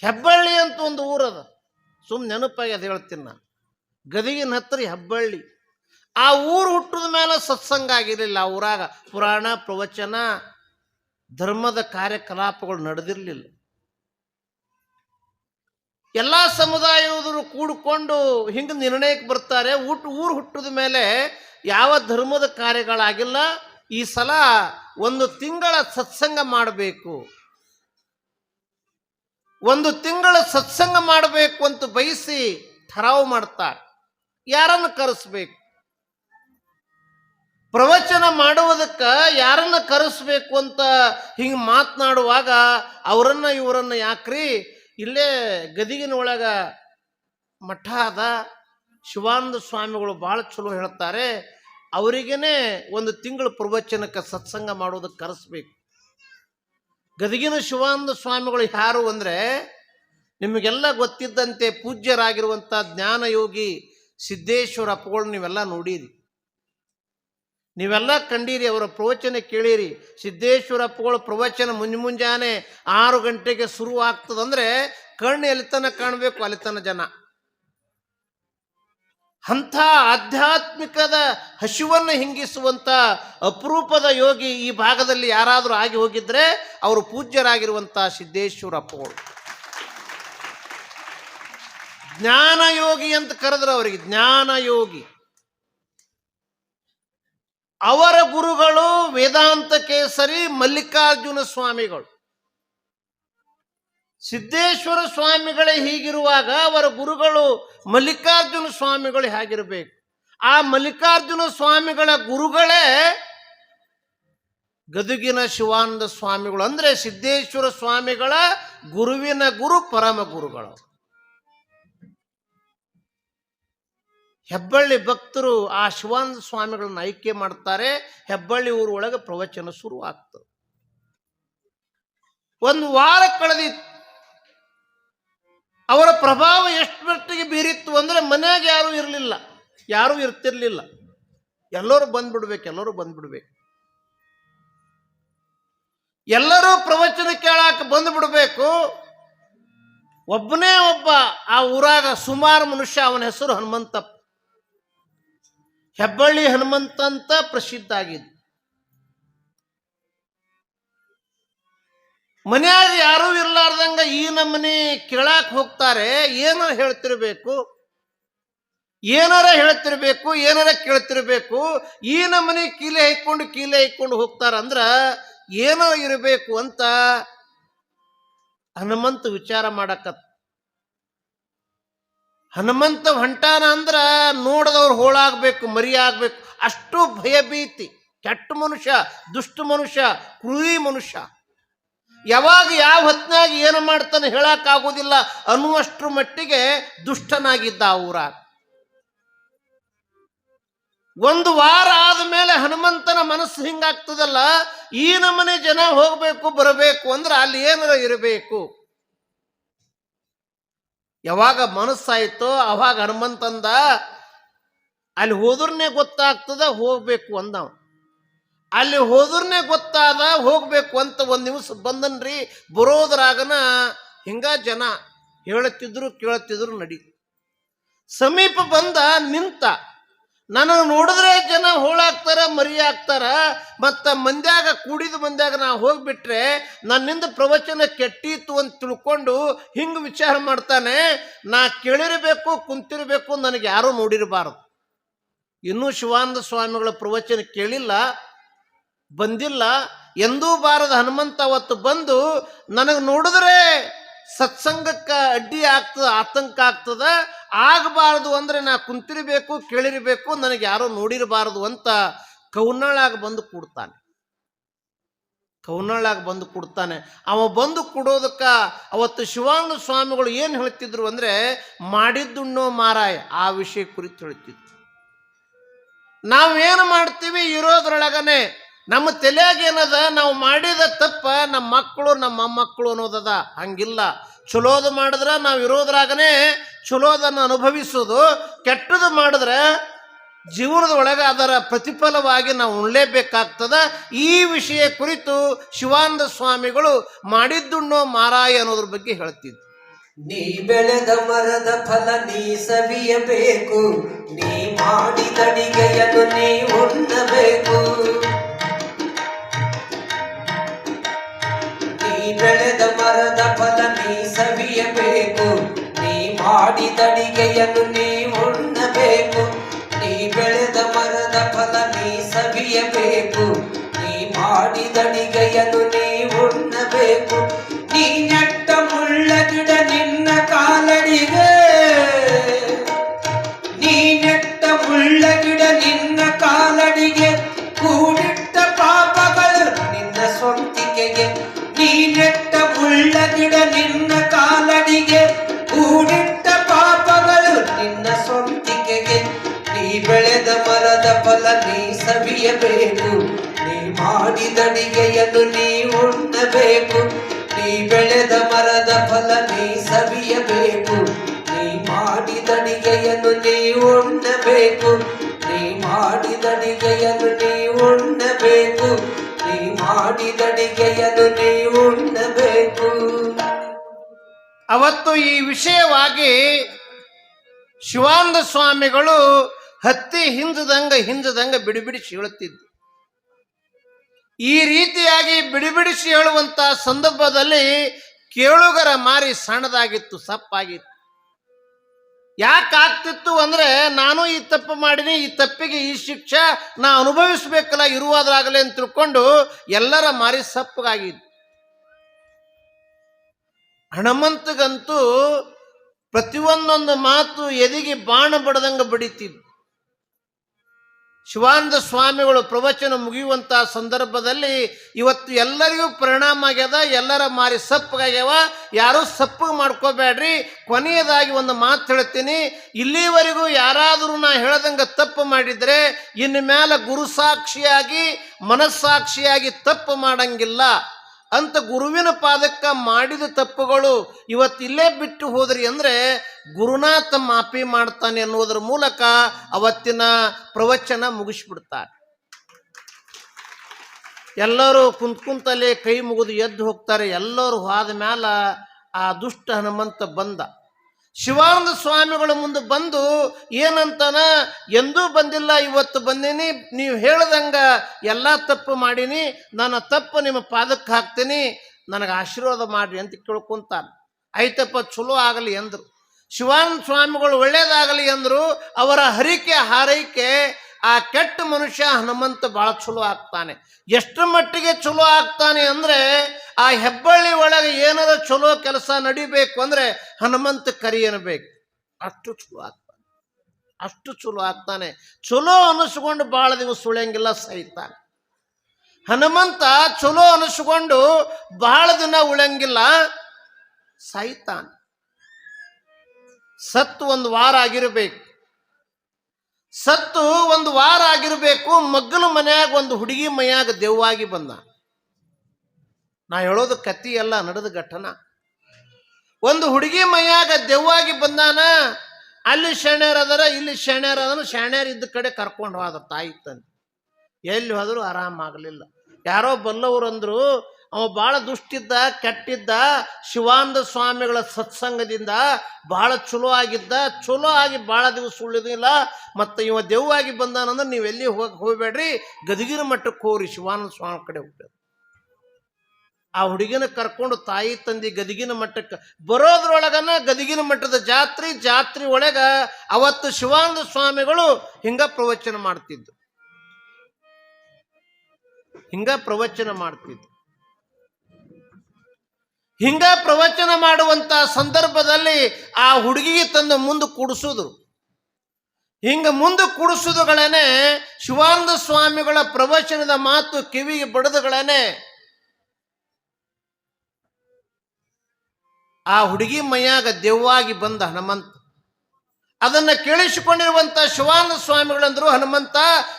ಹೆಬ್ಬಳ್ಳಿ ಅಂತ ಒಂದು ಊರದ. ಸುಮ್ ನೆನಪಾಗಿ ಅದು ಹೇಳ್ತೀನಿ ನಾನು. ಗದಿಗಿನ ಹತ್ರ ಹೆಬ್ಬಳ್ಳಿ. ಆ ಊರು ಹುಟ್ಟಿದ ಮೇಲೆ ಸತ್ಸಂಗ ಆಗಿರಲಿಲ್ಲ. ಆ ಊರಾಗ ಪುರಾಣ, ಪ್ರವಚನ, ಧರ್ಮದ ಕಾರ್ಯಕಲಾಪಗಳು ನಡೆದಿರಲಿಲ್ಲ. ಎಲ್ಲ ಸಮುದಾಯದವರು ಕೂಡಿಕೊಂಡು ಹಿಂಗೆ ನಿರ್ಣಯಕ್ಕೆ ಬರ್ತಾರೆ. ಊಟ ಊರು ಹುಟ್ಟಿದ ಮೇಲೆ ಯಾವ ಧರ್ಮದ ಕಾರ್ಯಗಳಾಗಿಲ್ಲ. ಈ ಸಲ ಒಂದು ತಿಂಗಳ ಸತ್ಸಂಗ ಮಾಡಬೇಕು. ಒಂದು ತಿಂಗಳ ಸತ್ಸಂಗ ಮಾಡಬೇಕು ಅಂತ ಬಯಸಿ ಠರಾವು ಮಾಡ್ತಾರೆ. ಯಾರನ್ನು ಕರೆಸ್ಬೇಕು? ಪ್ರವಚನ ಮಾಡುವುದಕ್ಕೆ ಯಾರನ್ನ ಕರೆಸ್ಬೇಕು ಅಂತ ಹಿಂಗೆ ಮಾತನಾಡುವಾಗ ಅವರನ್ನ ಇವರನ್ನ ಯಾಕ್ರಿ? ಇಲ್ಲೇ ಗದಿಗಿನ ಒಳಗ ಮಠ ಅದ. ಶಿವಾನಂದ ಸ್ವಾಮಿಗಳು ಭಾಳ ಚಲೋ ಹೇಳ್ತಾರೆ. ಅವರಿಗೇನೆ ಒಂದು ತಿಂಗಳು ಪ್ರವಚನಕ್ಕೆ ಸತ್ಸಂಗ ಮಾಡೋದಕ್ಕೆ ಕರೆಸ್ಬೇಕು. ಗದಗಿನ ಶಿವಾನಂದ ಸ್ವಾಮಿಗಳು ಯಾರು ಅಂದರೆ ನಿಮಗೆಲ್ಲ ಗೊತ್ತಿದ್ದಂತೆ ಪೂಜ್ಯರಾಗಿರುವಂಥ ಜ್ಞಾನಯೋಗಿ ಸಿದ್ದೇಶ್ವರ ಅಪ್ಪಗಳು ನೀವೆಲ್ಲ ನೋಡಿರಿ. ನೀವೆಲ್ಲ ಕಂಡೀರಿ, ಅವರ ಪ್ರವಚನ ಕೇಳಿರಿ. ಸಿದ್ದೇಶ್ವರ ಅಪ್ಪಗಳ ಪ್ರವಚನ ಮುಂಜ್ ಮುಂಜಾನೆ ಆರು ಗಂಟೆಗೆ ಶುರು ಆಗ್ತದಂದ್ರೆ ಕಣ್ಣು ಎಲ್ಲಿತನ ಕಾಣಬೇಕು ಅಲ್ಲಿತನ ಜನ. ಅಂಥ ಆಧ್ಯಾತ್ಮಿಕದ ಹಸಿವನ್ನು ಹಿಂಗಿಸುವಂಥ ಅಪರೂಪದ ಯೋಗಿ ಈ ಭಾಗದಲ್ಲಿ ಯಾರಾದರೂ ಆಗಿ ಹೋಗಿದ್ದರೆ ಅವರು ಪೂಜ್ಯರಾಗಿರುವಂಥ ಅಪ್ಪಗಳು ಜ್ಞಾನಯೋಗಿ ಅಂತ ಕರೆದ್ರು ಅವರಿಗೆ, ಜ್ಞಾನಯೋಗಿ. ಅವರ ಗುರುಗಳು ವೇದಾಂತ ಕೇಸರಿ ಮಲ್ಲಿಕಾರ್ಜುನ ಸ್ವಾಮಿಗಳು. ಸಿದ್ದೇಶ್ವರ ಸ್ವಾಮಿಗಳೇ ಹೀಗಿರುವಾಗ ಅವರ ಗುರುಗಳು ಮಲ್ಲಿಕಾರ್ಜುನ ಸ್ವಾಮಿಗಳು ಹೇಗಿರಬೇಕು? ಆ ಮಲ್ಲಿಕಾರ್ಜುನ ಸ್ವಾಮಿಗಳ ಗುರುಗಳೇ ಗದುಗಿನ ಶಿವಾನಂದ ಸ್ವಾಮಿಗಳು. ಅಂದ್ರೆ ಸಿದ್ದೇಶ್ವರ ಸ್ವಾಮಿಗಳ ಗುರುವಿನ ಗುರು, ಪರಮ ಗುರುಗಳು. ಹೆಬ್ಬಳ್ಳಿ ಭಕ್ತರು ಆ ಶಿವಾನಂದ ಸ್ವಾಮಿಗಳನ್ನ ಆಯ್ಕೆ ಮಾಡ್ತಾರೆ. ಹೆಬ್ಬಳ್ಳಿ ಊರೊಳಗೆ ಪ್ರವಚನ ಶುರುವಾಗ್ತದೆ. ಒಂದು ವಾರ ಕಳೆದಿತ್ತು. ಅವರ ಪ್ರಭಾವ ಎಷ್ಟು ಮಟ್ಟಿಗೆ ಬೀರಿತ್ತು ಅಂದರೆ ಮನೆಯಾಗ ಯಾರೂ ಇರಲಿಲ್ಲ, ಯಾರೂ ಇರ್ತಿರ್ಲಿಲ್ಲ. ಎಲ್ಲರೂ ಬಂದ್ಬಿಡ್ಬೇಕು ಎಲ್ಲರೂ ಬಂದ್ಬಿಡ್ಬೇಕು. ಎಲ್ಲರೂ ಪ್ರವಚನ ಕೇಳಾಕ ಬಂದ್ಬಿಡ್ಬೇಕು. ಒಬ್ಬನೇ ಒಬ್ಬ ಆ ಊರಾಗ ಸುಮಾರು ಮನುಷ್ಯ, ಅವನ ಹೆಸರು ಹನುಮಂತಪ್ಪ. ಹೆಬ್ಬಳ್ಳಿ ಹನುಮಂತ ಅಂತ ಪ್ರಸಿದ್ಧ ಆಗಿದ್ದು. ಮನ್ಯಾಗ ಯಾರೂ ಇರ್ಲಾರ್ದಂಗ ಈ ನಮ್ಮನೆ ಕೇಳಾಕ್ ಹೋಗ್ತಾರೆ, ಏನಾರ ಹೇಳ್ತಿರ್ಬೇಕು ಏನಾರ ಹೇಳ್ತಿರ್ಬೇಕು, ಏನಾರ ಕೇಳ್ತಿರ್ಬೇಕು, ಈ ನಮ್ಮನೆ ಕೀಲೆ ಹೈಕೊಂಡು ಕೀಲೆ ಹೈಕೊಂಡು ಹೋಗ್ತಾರಂದ್ರ ಏನೋ ಇರಬೇಕು ಅಂತ ಹನುಮಂತ ವಿಚಾರ ಮಾಡಕತ್ತ. ಹನುಮಂತ ಹೊಂಟಾನ ಅಂದ್ರ ನೋಡದವ್ರು ಹೋಳಾಗ್ಬೇಕು, ಮರಿ ಆಗ್ಬೇಕು, ಅಷ್ಟು ಭಯಭೀತಿ. ಕೆಟ್ಟ ಮನುಷ್ಯ, ದುಷ್ಟ ಮನುಷ್ಯ ಕ್ರೂರಿ ಮನುಷ್ಯ. ಯಾವಾಗ ಯಾವ ಹೊತ್ತಿನಾಗ ಏನು ಮಾಡ್ತಾನೆ ಹೇಳಕ್ಕಾಗೋದಿಲ್ಲ ಅನ್ನುವಷ್ಟರ ಮಟ್ಟಿಗೆ ದುಷ್ಟನಾಗಿದ್ದ ಊರ. ಒಂದು ವಾರ ಆದ್ಮೇಲೆ ಹನುಮಂತನ ಮನಸ್ಸು ಹಿಂಗಾಗ್ತದಲ್ಲ ಈ ನಮ್ಮನೆ ಜನ ಹೋಗ್ಬೇಕು, ಬರಬೇಕು ಅಂದ್ರೆ ಅಲ್ಲಿ ಏನರ ಇರಬೇಕು. ಯಾವಾಗ ಮನಸ್ಸಾಯ್ತೋ ಅವಾಗ ಹನುಮಂತಂದ, ಅಲ್ಲಿ ಹೋದ್ರನೇ ಗೊತ್ತಾಗ್ತದ, ಹೋಗ್ಬೇಕು ಅಂದವ. ಅಲ್ಲಿ ಹೋದ್ರೆ ಗೊತ್ತಾದ, ಹೋಗ್ಬೇಕು ಅಂತ ಒಂದು ದಿವಸ ಬಂದನ್ರಿ, ಬರೋದ್ರಾಗನ ಹಿಂಗ ಜನ ಹೇಳುತ್ತಿದ್ರು, ಕೇಳುತ್ತಿದ್ರು ನಡಿ. ಸಮೀಪ ಬಂದ ನಿಂತ ನನಗೆ ನೋಡಿದ್ರೆ ಜನ ಹೋಳಾಗ್ತಾರ ಮರಿ ಆಗ್ತಾರ ಮತ್ತು ಮಂದ್ಯಾಗ ಕೂಡಿದ ಮಂದ್ಯಾಗ ನಾ ಹೋಗ್ಬಿಟ್ರೆ ನನ್ನಿಂದ ಪ್ರವಚನ ಕೆಟ್ಟಿತ್ತು ಅಂತ ತಿಳ್ಕೊಂಡು ಹಿಂಗೆ ವಿಚಾರ ಮಾಡ್ತಾನೆ, ನಾ ಕೇಳಿರಬೇಕು, ಕುಂತಿರಬೇಕು, ನನಗೆ ಯಾರೂ ನೋಡಿರಬಾರದು. ಇನ್ನೂ ಶಿವಾನಂದ ಸ್ವಾಮಿಗಳ ಪ್ರವಚನ ಕೇಳಿಲ್ಲ ಬಂದಿಲ್ಲ ಎಂದೂ ಬಾರದ ಹನುಮಂತ ಅವತ್ತು ಬಂದು, ನನಗೆ ನೋಡಿದ್ರೆ ಸತ್ಸಂಗಕ್ಕೆ ಅಡ್ಡಿ ಆಗ್ತದ, ಆತಂಕ ಆಗ್ತದ, ಆಗಬಾರದು ಅಂದ್ರೆ ನಾ ಕುಂತಿರಬೇಕು, ಕೇಳಿರಬೇಕು, ನನಗೆ ಯಾರೋ ನೋಡಿರಬಾರದು ಅಂತ ಕೌನಾಳಾಗ ಬಂದು ಕೂಡ್ತಾನೆ. ಕೌನಾಳಾಗ ಬಂದು ಕೂಡ್ತಾನೆ. ಅವ ಬಂದು ಕೊಡೋದಕ್ಕ ಅವತ್ತು ಶಿವಾನಂದ ಸ್ವಾಮಿಗಳು ಏನು ಹೇಳ್ತಿದ್ರು ಅಂದ್ರೆ, ಮಾಡಿದ್ದುಣ್ಣೋ ಮಾರಾಯ, ಆ ವಿಷಯ ಕುರಿತು ಹೇಳ್ತಿದ್ರು. ನಾವೇನು ಮಾಡ್ತೀವಿ, ಇರೋದ್ರೊಳಗನೆ ನಮ್ಮ ತಲೆಯಾಗ ಏನದ? ನಾವು ಮಾಡಿದ ತಪ್ಪ ನಮ್ಮ ಮಕ್ಕಳು ನಮ್ಮ ಮೊಮ್ಮಕ್ಕಳು ಅನ್ನೋದದ. ಹಂಗಿಲ್ಲ. ಚಲೋದು ಮಾಡಿದ್ರೆ ನಾವು ಇರೋದ್ರಾಗನೇ ಚಲೋದನ್ನು ಅನುಭವಿಸೋದು. ಕೆಟ್ಟದು ಮಾಡಿದ್ರೆ ಜೀವನದ ಒಳಗೆ ಅದರ ಪ್ರತಿಫಲವಾಗಿ ನಾವು ಉಣ್ಲೇಬೇಕಾಗ್ತದ. ಈ ವಿಷಯ ಕುರಿತು ಶಿವಾನಂದ ಸ್ವಾಮಿಗಳು ಮಾಡಿದ್ದುಣ್ಣೋ ಮಾರಾಯ ಅನ್ನೋದ್ರ ಬಗ್ಗೆ ಹೇಳ್ತಿದ್ರು. ನೀ ಬೆಳೆದ ಮರದ ಫಲ ನೀ ಸವಿಯಬೇಕು. ನೀ ಮಾಡಿದಡಿಗೆಯನ್ನು ನೀ ಉಣ್ಣಬೇಕು. ಬೆಳೆದ ಮರದ ಫಲ ನೀ ಸವಿಯಬೇಕು ನೀ ಮಾಡಿದಡಿಗೆಯನ್ನು ನೀ ಉಣ್ಣಬೇಕು. ನೀ ಬೆಳೆದ ಮರದ ಫಲ ನೀ ಸವಿಯಬೇಕು ನೀ ಮಾಡಿದಡಿಗೆಯನ್ನು ನೀ ಉಣ್ಣಬೇಕು. ನೀ ನೆಟ್ಟ ಮುಳ್ಳ ಗಿಡ ನಿನ್ನ ಕಾಲಡಿಗೆ ಕೂಡಿಟ್ಟ ಪಾಪಗಳು ನಿನ್ನ ಸ್ವಂತಿಕೆಗೆ ನೀ ಬೆಳೆದ ಮರದ ಫಲ ನೀ ಸವಿಯಬೇಕು, ನೀ ಮಾಡಿದಡಿಗೆಯನ್ನು ನೀ ಉಣ್ಣಬೇಕು. ನೀ ಬೆಳೆದ ಮರದ ಫಲ ನೀ ಸವಿಯಬೇಕು, ನೀ ಮಾಡಿದಡಿಗೆಯನ್ನು ನೀ ಉಣ್ಣಬೇಕು. ನೀ ಮಾಡಿದಡಿಗೆಯನ್ನು ನೀವು ಉಣ್ಣಬೇಕು. ಅವತ್ತು ಈ ವಿಷಯವಾಗಿ ಶಿವಾನಂದ ಸ್ವಾಮಿಗಳು ಹತ್ತಿ ಹಿಂಜದಂಗ ಹಿಂಜದಂಗ ಬಿಡಿಬಿಡಿಸಿ ಹೇಳುತ್ತಿದ್ದು ಈ ರೀತಿಯಾಗಿ ಬಿಡಿಬಿಡಿಸಿ ಹೇಳುವಂತ ಸಂದರ್ಭದಲ್ಲಿ ಕೇಳುಗರ ಮಾರಿ ಸಣ್ಣದಾಗಿತ್ತು, ಸಪ್ಪಾಗಿತ್ತು. ಯಾಕೆ ಆಗ್ತಿತ್ತು ಅಂದ್ರೆ ನಾನು ಈ ತಪ್ಪು ಮಾಡಿನಿ, ಈ ತಪ್ಪಿಗೆ ಈ ಶಿಕ್ಷೆ ನಾ ಅನುಭವಿಸ್ಬೇಕಲ್ಲ ಇರುವುದಾಗಲೇ ಅಂತ ತಿಳ್ಕೊಂಡು ಎಲ್ಲರ ಮಾರಿ ಸಪ್ಪಗಾಗಿದ್ದು. ಹಣಮಂತಗಂತೂ ಪ್ರತಿಯೊಂದೊಂದು ಮಾತು ಎದಿಗೆ ಬಾಣ ಬಡದಂಗೆ ಬಡಿತಿದ್ದು. ಶಿವಾನಂದ ಸ್ವಾಮಿಗಳು ಪ್ರವಚನ ಮುಗಿಯುವಂಥ ಸಂದರ್ಭದಲ್ಲಿ ಇವತ್ತು ಎಲ್ಲರಿಗೂ ಪರಿಣಾಮ ಆಗ್ಯದ, ಎಲ್ಲರ ಮಾರಿ ಸಪ್ಪಗಾಗ್ಯವ ಯಾರೂ ಸಪ್ಪಗೆ ಮಾಡ್ಕೋಬೇಡ್ರಿ. ಕೊನೆಯದಾಗಿ ಒಂದು ಮಾತು ಹೇಳ್ತೀನಿ. ಇಲ್ಲಿವರೆಗೂ ಯಾರಾದರೂ ನಾ ಹೇಳ್ದಂಗೆ ತಪ್ಪು ಮಾಡಿದರೆ ಇನ್ನು ಮೇಲೆ ಗುರುಸಾಕ್ಷಿಯಾಗಿ ಮನಸ್ಸಾಕ್ಷಿಯಾಗಿ ತಪ್ಪು ಮಾಡಂಗಿಲ್ಲ. ಅಂತ ಗುರುವಿನ ಪಾದಕ್ಕ ಮಾಡಿದ ತಪ್ಪುಗಳು ಇವತ್ತು ಇಲ್ಲೇ ಬಿಟ್ಟು ಹೋದ್ರಿ ಅಂದ್ರೆ ಗುರುನಾಥ ಮಾಪಿ ಮಾಡ್ತಾನೆ ಅನ್ನೋದ್ರ ಮೂಲಕ ಅವತ್ತಿನ ಪ್ರವಚನ ಮುಗಿಸ್ಬಿಡ್ತಾರೆ ಎಲ್ಲರೂ ಕುಂತ್ ಕುಂತಲ್ಲೇ ಕೈ ಮುಗಿದು ಎದ್ದು ಹೋಗ್ತಾರೆ. ಎಲ್ಲರೂ ಹೋದ ಮ್ಯಾಲ ಆ ದುಷ್ಟ ಹನುಮಂತ ಬಂದ. ಶಿವಾನಂದ ಸ್ವಾಮಿಗಳ ಮುಂದೆ ಬಂದು ಏನಂತನ, ಎಂದೂ ಬಂದಿಲ್ಲ, ಇವತ್ತು ಬಂದೀನಿ, ನೀವು ಹೇಳ್ದಂಗ ಎಲ್ಲ ತಪ್ಪು ಮಾಡೀನಿ, ನನ್ನ ತಪ್ಪು ನಿಮ್ಮ ಪಾದಕ್ಕೆ ಹಾಕ್ತೀನಿ, ನನಗೆ ಆಶೀರ್ವಾದ ಮಾಡ್ರಿ ಅಂತ ಕೇಳ್ಕೊಂತಾನೆ. ಆಯ್ತಪ್ಪ, ಚಲೋ ಆಗಲಿ ಅಂದರು. ಶಿವಾನಂದ ಸ್ವಾಮಿಗಳು ಒಳ್ಳೇದಾಗಲಿ ಅಂದರು ಅವರ ಹರಿಕೆ ಹಾರೈಕೆ ಆ ಕೆಟ್ಟ ಮನುಷ್ಯ ಹನುಮಂತ ಭಾಳ ಚಲೋ ಆಗ್ತಾನೆ. ಎಷ್ಟು ಮಟ್ಟಿಗೆ ಚಲೋ ಆಗ್ತಾನೆ ಅಂದ್ರೆ ಆ ಹೆಬ್ಬಳ್ಳಿ ಒಳಗೆ ಏನಾರ ಚಲೋ ಕೆಲಸ ನಡಿಬೇಕು ಅಂದ್ರೆ ಹನುಮಂತ ಕರಿ ಅನ್ಬೇಕು ಅಷ್ಟು ಚಲೋ ಆಗ್ತಾನೆ. ಅಷ್ಟು ಚಲೋ ಆಗ್ತಾನೆ. ಚಲೋ ಅನಿಸ್ಕೊಂಡು ಭಾಳ ದಿವಸ ಉಳಿಯಂಗಿಲ್ಲ ಸಹಿತಾನೆ ಹನುಮಂತ ಚಲೋ ಅನಿಸ್ಕೊಂಡು ಬಹಳ ದಿನ ಉಳಿಯಂಗಿಲ್ಲ ಸಾಯ್ತಾನೆ ಸತ್ತು ಒಂದು ವಾರ ಆಗಿರಬೇಕು. ಸತ್ತು ಒಂದು ವಾರ ಆಗಿರಬೇಕು, ಮಗ್ಗಲ ಮನೆಯಾಗ ಒಂದು ಹುಡುಗಿ ಮೈಯಾಗ ದೆವ್ವಾಗಿ ಬಂದ. ನಾ ಹೇಳೋದು ಕತ್ತಿ ಎಲ್ಲ ನಡೆದ ಘಟನ. ಒಂದು ಹುಡುಗಿ ಮೈಯಾಗ ದೆವ್ವಾಗಿ ಬಂದಾನ, ಅಲ್ಲಿ ಶಾಣ್ಯರದರ ಇಲ್ಲಿ ಶೆಣ್ಯರ್ ಅದನ ಶೆಣ್ಯರ್ ಇದ್ದ ಕಡೆ ಕರ್ಕೊಂಡು ಹೋದ ತಾಯಿ ತಂದೆ. ಎಲ್ಲಿ ಹೋದ್ರು ಆರಾಮಾಗಲಿಲ್ಲ. ಯಾರೋ ಬಲ್ಲವರು ಅಂದ್ರು ಅವ ಭಾಳ ದುಷ್ಟಿದ್ದ, ಕೆಟ್ಟಿದ್ದ, ಶಿವಾನಂದ ಸ್ವಾಮಿಗಳ ಸತ್ಸಂಗದಿಂದ ಭಾಳ ಚಲೋ ಆಗಿದ್ದ. ಚಲೋ ಆಗಿ ಭಾಳ ದಿವಸ ಉಳಿದಿಲ್ಲ. ಮತ್ತು ಇವ ದೆವ್ವಾಗಿ ಬಂದಾನಂದ್ರೆ ನೀವು ಎಲ್ಲಿ ಹೋಗಿ ಹೋಗಬೇಡ್ರಿ? ಗದಗಿನ ಮಟ್ಟಕ್ಕೆ ಹೋಗ್ರಿ, ಶಿವಾನಂದ ಸ್ವಾಮಿ ಕಡೆ ಹೋಗ್ಬೇಕು ಆ ಹುಡುಗಿನ ಕರ್ಕೊಂಡು ತಾಯಿ ತಂದಿ ಗದಗಿನ ಮಟ್ಟಕ್ಕೆ ಬರೋದ್ರೊಳಗನ ಗದಗಿನ ಮಟ್ಟದ ಜಾತ್ರೆ ಜಾತ್ರೆ ಒಳಗ ಅವತ್ತು ಶಿವಾನಂದ ಸ್ವಾಮಿಗಳು ಹಿಂಗ ಪ್ರವಚನ ಮಾಡ್ತಿದ್ದು ಹಿಂಗ ಪ್ರವಚನ ಮಾಡ್ತಿದ್ದು ಹಿಂಗ ಪ್ರವಚನ ಮಾಡುವಂತ ಸಂದರ್ಭದಲ್ಲಿ ಆ ಹುಡುಗಿಗೆ ತಂದು ಮುಂದೆ ಕೂಡಿಸಿದ್ರು. ಹಿಂಗ ಮುಂದೆ ಕೂಡಿಸುದುಗಳೇನೆ ಶಿವಾನಂದ ಸ್ವಾಮಿಗಳ ಪ್ರವಚನದ ಮಾತು ಕಿವಿಗೆ ಬಡದುಗಳೇನೆ ಆ ಹುಡುಗಿ ಮೈಯಾಗ ದೆವ್ವಾಗಿ ಬಂದ ಹನುಮಂತ. ಅದನ್ನ ಕೇಳಿಸಿಕೊಂಡಿರುವಂತ ಶಿವಾನಂದ ಸ್ವಾಮಿಗಳಂದ್ರು, ಹನುಮಂತ,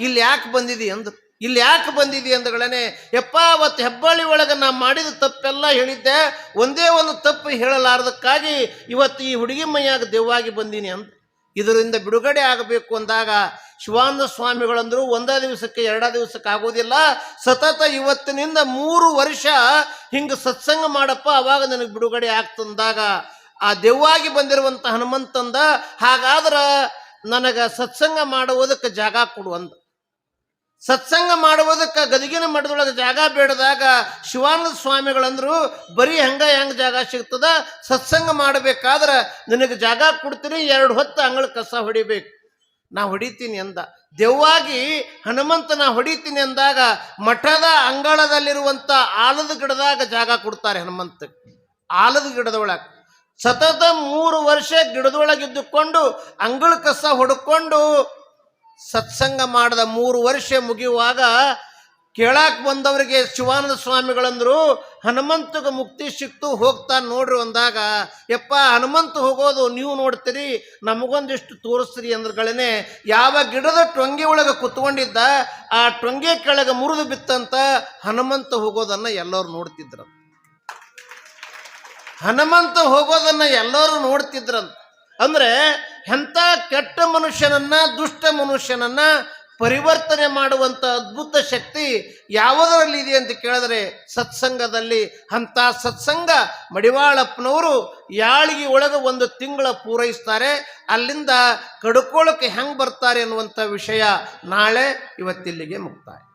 ಇಲ್ಲಿ ಯಾಕೆ ಬಂದಿದೆ? ಅಂದ್ರು. ಇಲ್ಲಿ ಯಾಕೆ ಬಂದಿದಿ ಅಂದಗಳನೆ, ಯಪ್ಪ, ಅವತ್ತು ಹೆಬ್ಬಳ್ಳಿ ಒಳಗೆ ನಾ ಮಾಡಿದ ತಪ್ಪೆಲ್ಲ ಹೇಳಿದ್ದೆ, ಒಂದೇ ಒಂದು ತಪ್ಪು ಹೇಳಲಾರದಕ್ಕಾಗಿ ಇವತ್ತು ಈ ಹುಡುಗಿ ಮೈಯಾಗ ದೆವ್ವಾಗಿ ಬಂದೀನಿ ಅಂತ. ಇದರಿಂದ ಬಿಡುಗಡೆ ಆಗಬೇಕು ಅಂದಾಗ ಶಿವಾನಂದ ಸ್ವಾಮಿಗಳಂದ್ರು ಒಂದೇ ದಿವಸಕ್ಕೆ ಎರಡ ದಿವಸಕ್ಕೆ ಆಗೋದಿಲ್ಲ. ಸತತ ಇವತ್ತಿನಿಂದ ಮೂರು ವರ್ಷ ಹಿಂಗೆ ಸತ್ಸಂಗ ಮಾಡಪ್ಪ, ಅವಾಗ ನನಗೆ ಬಿಡುಗಡೆ ಆಗ್ತಂದಾಗ ಆ ದೆವ್ವಾಗಿ ಬಂದಿರುವಂತ ಹನುಮಂತಂದ, ಹಾಗಾದ್ರೆ ನನಗೆ ಸತ್ಸಂಗ ಮಾಡುವುದಕ್ಕೆ ಜಾಗ ಕೊಡುವಂತ ಸತ್ಸಂಗ ಮಾಡುವುದಕ್ಕೆ ಗದಗಿನ ಮಠದೊಳಗೆ ಜಾಗ ಬೇಡದಾಗ ಶಿವಾನಂದ ಸ್ವಾಮಿಗಳಂದ್ರು, ಬರೀ ಹಂಗ ಹೆಂಗ ಜಾಗ ಸಿಗ್ತದ? ಸತ್ಸಂಗ ಮಾಡಬೇಕಾದ್ರೆ ನಿನಗೆ ಜಾಗ ಕೊಡ್ತೀನಿ, ಎರಡು ಹೊತ್ತು ಅಂಗಳ ಕಸ ಹೊಡಿಬೇಕು. ನಾ ಹೊಡಿತೀನಿ ಅಂದ. ದೆವ್ವಾಗಿ ನಾ ಹೊಡಿತೀನಿ ಅಂದಾಗ ಮಠದ ಅಂಗಳದಲ್ಲಿರುವಂತ ಆಲದ ಗಿಡದಾಗ ಜಾಗ ಕೊಡ್ತಾರೆ ಹನುಮಂತ. ಆಲದ ಗಿಡದೊಳಗೆ. ಸತತ ಮೂರು ವರ್ಷ ಗಿಡದೊಳಗಿದ್ದುಕೊಂಡು ಅಂಗಳ ಕಸ ಹೊಡ್ಕೊಂಡು ಸತ್ಸಂಗ ಮಾಡಿದ ಮೂರು ವರ್ಷ ಮುಗಿಯುವಾಗ ಕೇಳಾಕ್ ಬಂದವರಿಗೆ ಶಿವಾನಂದ ಸ್ವಾಮಿಗಳಂದ್ರು, ಹನುಮಂತಗ ಮುಕ್ತಿ ಸಿಕ್ತು ಹೋಗ್ತಾ ನೋಡ್ರಿ ಅಂದಾಗ, ಯಪ್ಪ, ಹನುಮಂತ ಹೋಗೋದು ನೀವು ನೋಡ್ತೀರಿ, ನಮಗೊಂದಿಷ್ಟು ತೋರಿಸ್ತೀರಿ ಅಂದ್ರಗಳೇನೆ, ಯಾವ ಗಿಡದ ಟೊಂಗೆ ಒಳಗೆ ಕುತ್ಕೊಂಡಿದ್ದ, ಆ ಟೊಂಗೆ ಕೆಳಗೆ ಮುರಿದು ಬಿತ್ತಂತ ಹನುಮಂತ ಹೋಗೋದನ್ನ ಎಲ್ಲರೂ ನೋಡ್ತಿದ್ರು. ಹನುಮಂತ ಹೋಗೋದನ್ನ ಎಲ್ಲರೂ ನೋಡ್ತಿದ್ರಂತ. ಅಂದ್ರೆ ಎಂಥ ಕೆಟ್ಟ ಮನುಷ್ಯನನ್ನ, ದುಷ್ಟ ಮನುಷ್ಯನನ್ನ ಪರಿವರ್ತನೆ ಮಾಡುವಂತ ಅದ್ಭುತ ಶಕ್ತಿ ಯಾವುದರಲ್ಲಿ ಇದೆ ಅಂತ ಕೇಳಿದ್ರೆ ಸತ್ಸಂಗದಲ್ಲಿ. ಅಂತ ಸತ್ಸಂಗ ಮಡಿವಾಳಪ್ಪನವರು ಯಾಳಿಗೆ ಒಳಗೆ ಒಂದು ತಿಂಗಳ ಪೂರೈಸ್ತಾರೆ. ಅಲ್ಲಿಂದ ಕಡ್ಕೊಳ್ಳೋಕೆ ಹೆಂಗೆ ಬರ್ತಾರೆ ಅನ್ನುವಂಥ ವಿಷಯ ನಾಳೆ ಇವತ್ತಿಲ್ಲಿಗೆ ಮುಕ್ತಾಯ